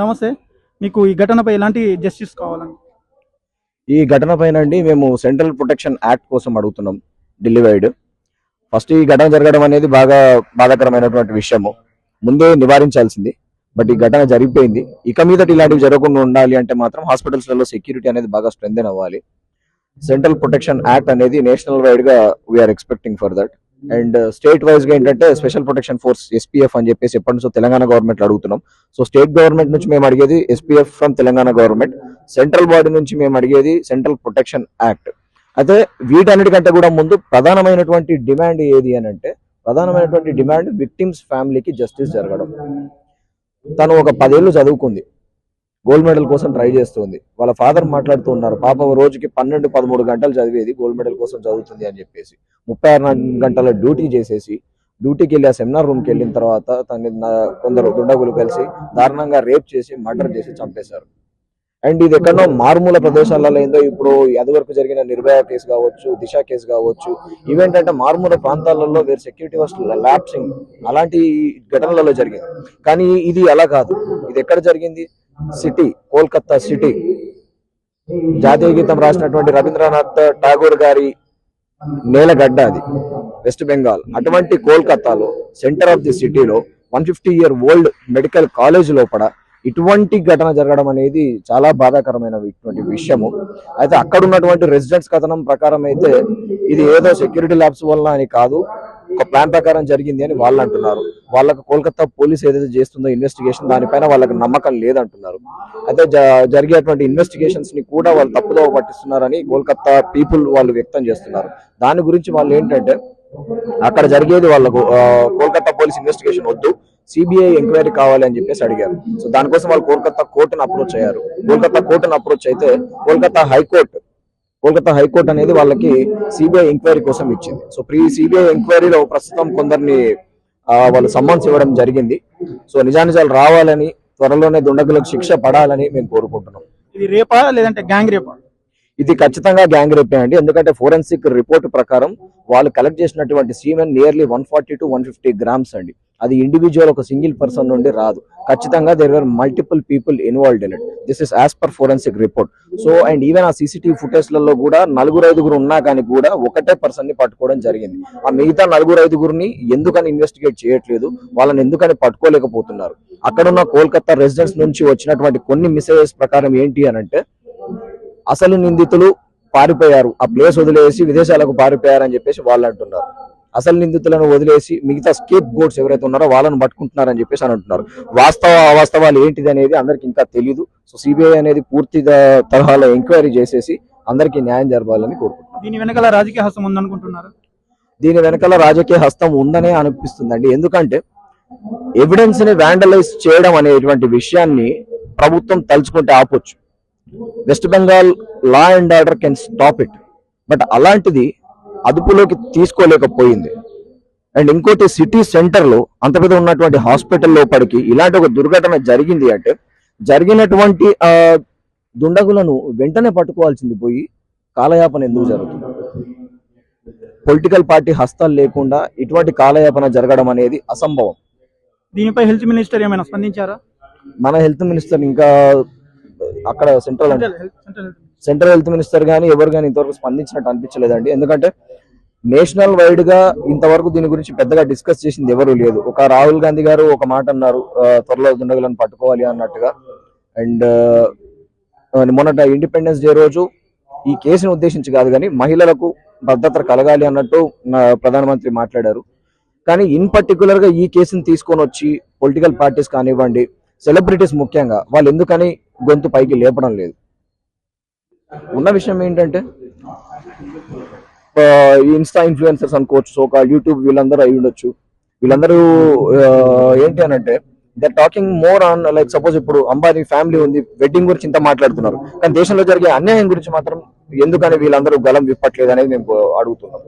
నమస్తే. మీకు ఈ ఘటనపై ఎలాంటి జస్టిస్ కావాలని ఈ ఘటన పైన అండి మేము సెంట్రల్ ప్రొటెక్షన్ యాక్ట్ కోసం అడుగుతున్నాం ఢిల్లీ వైడ్. ఫస్ట్ ఈ ఘటన జరగడం అనేది బాగా బాధాకరమైనటువంటి విషయము. ముందే నివారించాల్సింది బట్ ఈ ఘటన జరిగిపోయింది. ఇక మీదట ఇలాంటివి జరగకుండా ఉండాలి అంటే మాత్రం హాస్పిటల్స్లలో సెక్యూరిటీ అనేది బాగా స్ట్రెంగ్ అవ్వాలి. సెంట్రల్ ప్రొటెక్షన్ యాక్ట్ అనేది నేషనల్ వైడ్గా we're expecting for that Hmm. And state వైజ్గా ఏంటంటే స్పెషల్ ప్రొటెక్షన్ ఫోర్స్ ఎస్పీఎఫ్ అని చెప్పేసి ఎప్పటి నుంచో తెలంగాణ గవర్నమెంట్ అడుగుతున్నాం. సో స్టేట్ గవర్నమెంట్ నుంచి మేము అడిగేది SPF from Telangana government. Central body నుంచి మేము అడిగేది సెంట్రల్ ప్రొటెక్షన్ యాక్ట్. అయితే వీటన్నిటికంటే కూడా ముందు ప్రధానమైనటువంటి డిమాండ్ ఏది అని అంటే ప్రధానమైనటువంటి డిమాండ్ విక్టిమ్స్ ఫ్యామిలీకి జస్టిస్ జరగడం. తను ఒక పదేళ్ళు చదువుకుంది. గోల్డ్ మెడల్ కోసం ట్రై చేస్తుంది. వాళ్ళ ఫాదర్ మాట్లాడుతూ ఉన్నారు పాప రోజుకి పన్నెండు పదమూడు గంటలు చదివేది గోల్డ్ మెడల్ కోసం చదువుతుంది అని చెప్పేసి. ముప్పై ఆరు గంటల డ్యూటీ చేసేసి డ్యూటీకి వెళ్ళి ఆ సెమినార్ రూమ్కి వెళ్ళిన తర్వాత తన కొందరు దుండగులు కలిసి దారుణంగా రేప్ చేసి మర్డర్ చేసి చంపేశారు. అండ్ ఇది ఎక్కడో మారుమూల ప్రదేశాలలో ఏందో ఇప్పుడు అది వరకు జరిగిన నిర్భయ కేసు కావచ్చు దిశ కేసు కావచ్చు ఇవేంటంటే మారుమూల ప్రాంతాలలో వేరు సెక్యూరిటీ వాస్ ల్యాప్సింగ్ అలాంటి ఠనలలో జరిగింది. కానీ ఇది అలా కాదు. ఇది ఎక్కడ జరిగింది? సిటీ కోల్కత్తా సిటీ జాతీయ గీతం రాసినటువంటి రవీంద్రనాథ్ ఠాగూర్ గారి నేలగడ్డ అది వెస్ట్ బెంగాల్ అటువంటి కోల్కతాలో సెంటర్ ఆఫ్ ది సిటీలో one fifty year old medical college లోపల ఇటువంటి ఘటన జరగడం అనేది చాలా బాధాకరమైన ఇటువంటి విషయము. అయితే అక్కడ ఉన్నటువంటి రెసిడెంట్స్ కథనం ప్రకారం అయితే ఇది ఏదో సెక్యూరిటీ ల్యాబ్స్ వల్ల అని కాదు ఒక ప్లాన్ ప్రకారం జరిగింది అని వాళ్ళు అంటున్నారు. వాళ్ళకు కోల్కతా పోలీస్ ఏదైతే చేస్తుందో ఇన్వెస్టిగేషన్ దానిపైన వాళ్ళకి నమ్మకం లేదంటున్నారు. అయితే జ- జరిగేటువంటి ఇన్వెస్టిగేషన్స్ని కూడా వాళ్ళు తప్పుదోవ పట్టిస్తున్నారని కోల్కతా పీపుల్ వాళ్ళు వ్యక్తం చేస్తున్నారు. దాని గురించి వాళ్ళు ఏంటంటే అక్కడ జరిగేది వాళ్ళకు కోల్కతా పోలీస్ ఇన్వెస్టిగేషన్ వద్దు సిబిఐ ఎంక్వైరీ కావాలి అని చెప్పేసి అడిగారు. సో దానికోసం వాళ్ళు కోల్కతా కోర్టును అప్రోచ్ అయ్యారు. కోల్కతా కోర్టును అప్రోచ్ అయితే కోల్కతా హైకోర్టు కోల్కతా హైకోర్టు అనేది వాళ్ళకి సిబిఐ ఎంక్వైరీ కోసం ఇచ్చింది. సో ప్రీ సిబిఐ ఎంక్వైరీలో ప్రస్తుతం కొందరిని వాళ్ళు సమ్మన్స్ ఇవ్వడం జరిగింది. సో నిజానిజాలు రావాలని త్వరలోనే దుండగులకు శిక్ష పడాలని మేము కోరుకుంటున్నాం. ఇది రేపా లేదంటే గ్యాంగ్ రేపా? ఇది ఖచ్చితంగా గ్యాంగ్ రేపే అండి. ఎందుకంటే ఫోరెన్సిక్ రిపోర్ట్ ప్రకారం వాళ్ళు కలెక్ట్ చేసినటువంటి semen nearly one forty to one fifty grams అండి. అది ఇండివిజువల్ ఒక సింగిల్ పర్సన్ నుండి రాదు. ఖచ్చితంగా there are multiple people involved in it this is as per forensic report so and even ఆ సీసీటీవీ ఫుటేజ్లలో కూడా నలుగురు ఐదుగురు ఉన్నా కానీ కూడా ఒకటే పర్సన్ని పట్టుకోవడం జరిగింది. ఆ మిగతా నలుగురు ఐదుగురిని ఎందుకని ఇన్వెస్టిగేట్ చేయట్లేదు? వాళ్ళని ఎందుకని పట్టుకోలేకపోతున్నారు? అక్కడున్న కోల్కతా రెసిడెంట్స్ నుంచి వచ్చినటువంటి కొన్ని మెసేజెస్ ప్రకారం ఏంటి అని అంటే అసలు నిందితులు పారిపోయారు. ఆ ప్లేస్ వదిలేసి విదేశాలకు పారిపోయారు అని చెప్పేసి వాళ్ళు అంటున్నారు. అసలు నిందితులను వదిలేసి మిగతా స్కేప్ గోడ్స్ ఎవరైతే ఉన్నారో వాళ్ళని పట్టుకుంటున్నారని చెప్పేసి అని అంటున్నారు. వాస్తవ అవాస్తవాలు ఏంటిది అనేది అందరికి ఇంకా తెలియదు సో సిబిఐ అనేది పూర్తి తరహాలో ఎంక్వైరీ చేసేసి అందరికీ న్యాయం జరపాలని కోరుకుంటున్నాను. దీని వెనకాల రాజకీయ హస్తం ఉందనుకుంటున్నారు? దీని వెనకాల రాజకీయ హస్తం ఉందనే అనిపిస్తుందండి. ఎందుకంటే ఎవిడెన్స్ని వ్యాండలైజ్ చేయడం అనేటువంటి విషయాన్ని ప్రభుత్వం తలుచుకుంటే ఆపొచ్చు. West Bengal law and order can stop it but అలాంటిది అదుపులోకి తీసుకోలేకపోయింది. అండ్ ఇంకోటి సిటీ సెంటర్లో అంత పెద్ద ఉన్నటువంటి హాస్పిటల్ లోపలికి ఇలాంటి ఒక దుర్ఘటన జరిగింది అంటే జరిగినటువంటి దుండగులను వెంటనే పట్టుకోవాల్సింది పోయి కాలయాపన ఎందుకు జరుగుతుంది? పొలిటికల్ పార్టీ హస్తాలు లేకుండా ఇటువంటి కాలయాపన జరగడం అనేది అసంభవం. దీనిపై హెల్త్ మినిస్టర్ ఏమైనా స్పందించారా? మన హెల్త్ మినిస్టర్ ఇంకా అక్కడ central central health central health central health minister కానీ ఎవరు కానీ ఇంతవరకు స్పందించినట్టు అనిపించలేదండి. ఎందుకంటే నేషనల్ వైడ్గా ఇంతవరకు దీని గురించి పెద్దగా డిస్కస్ చేసింది ఎవరు లేదు. ఒక రాహుల్ గాంధీ గారు ఒక మాట అన్నారు త్వరలో దుండగులను పట్టుకోవాలి అన్నట్టుగా. అండ్ మొన్నట ఇండిపెండెన్స్ డే రోజు ఈ కేసును ఉద్దేశించి కాదు కానీ మహిళలకు భద్రత కలగాలి అన్నట్టు ప్రధానమంత్రి మాట్లాడారు. కానీ ఇన్ పర్టికులర్గా ఈ కేసుని తీసుకొని వచ్చి పొలిటికల్ పార్టీస్ కానివ్వండి సెలబ్రిటీస్ ముఖ్యంగా వాళ్ళు ఎందుకని గొంతు పైకి లేపడం లేదు. ఉన్న విషయం ఏంటంటే ఇన్స్టా ఇన్ఫ్లుయెన్సర్స్ అనుకోవచ్చు సో యూట్యూబ్ వీళ్ళందరూ అయి ఉండొచ్చు. వీళ్ళందరూ ఏంటి అని అంటే they're talking more on like suppose ఇప్పుడు అంబానీ ఫ్యామిలీ ఉంది వెడ్డింగ్ గురించి ఇంత మాట్లాడుతున్నారు. కానీ దేశంలో జరిగే అన్యాయం గురించి మాత్రం ఎందుకని వీళ్ళందరూ గలం విప్పట్లేదు అనేది మేము అడుగుతున్నాం.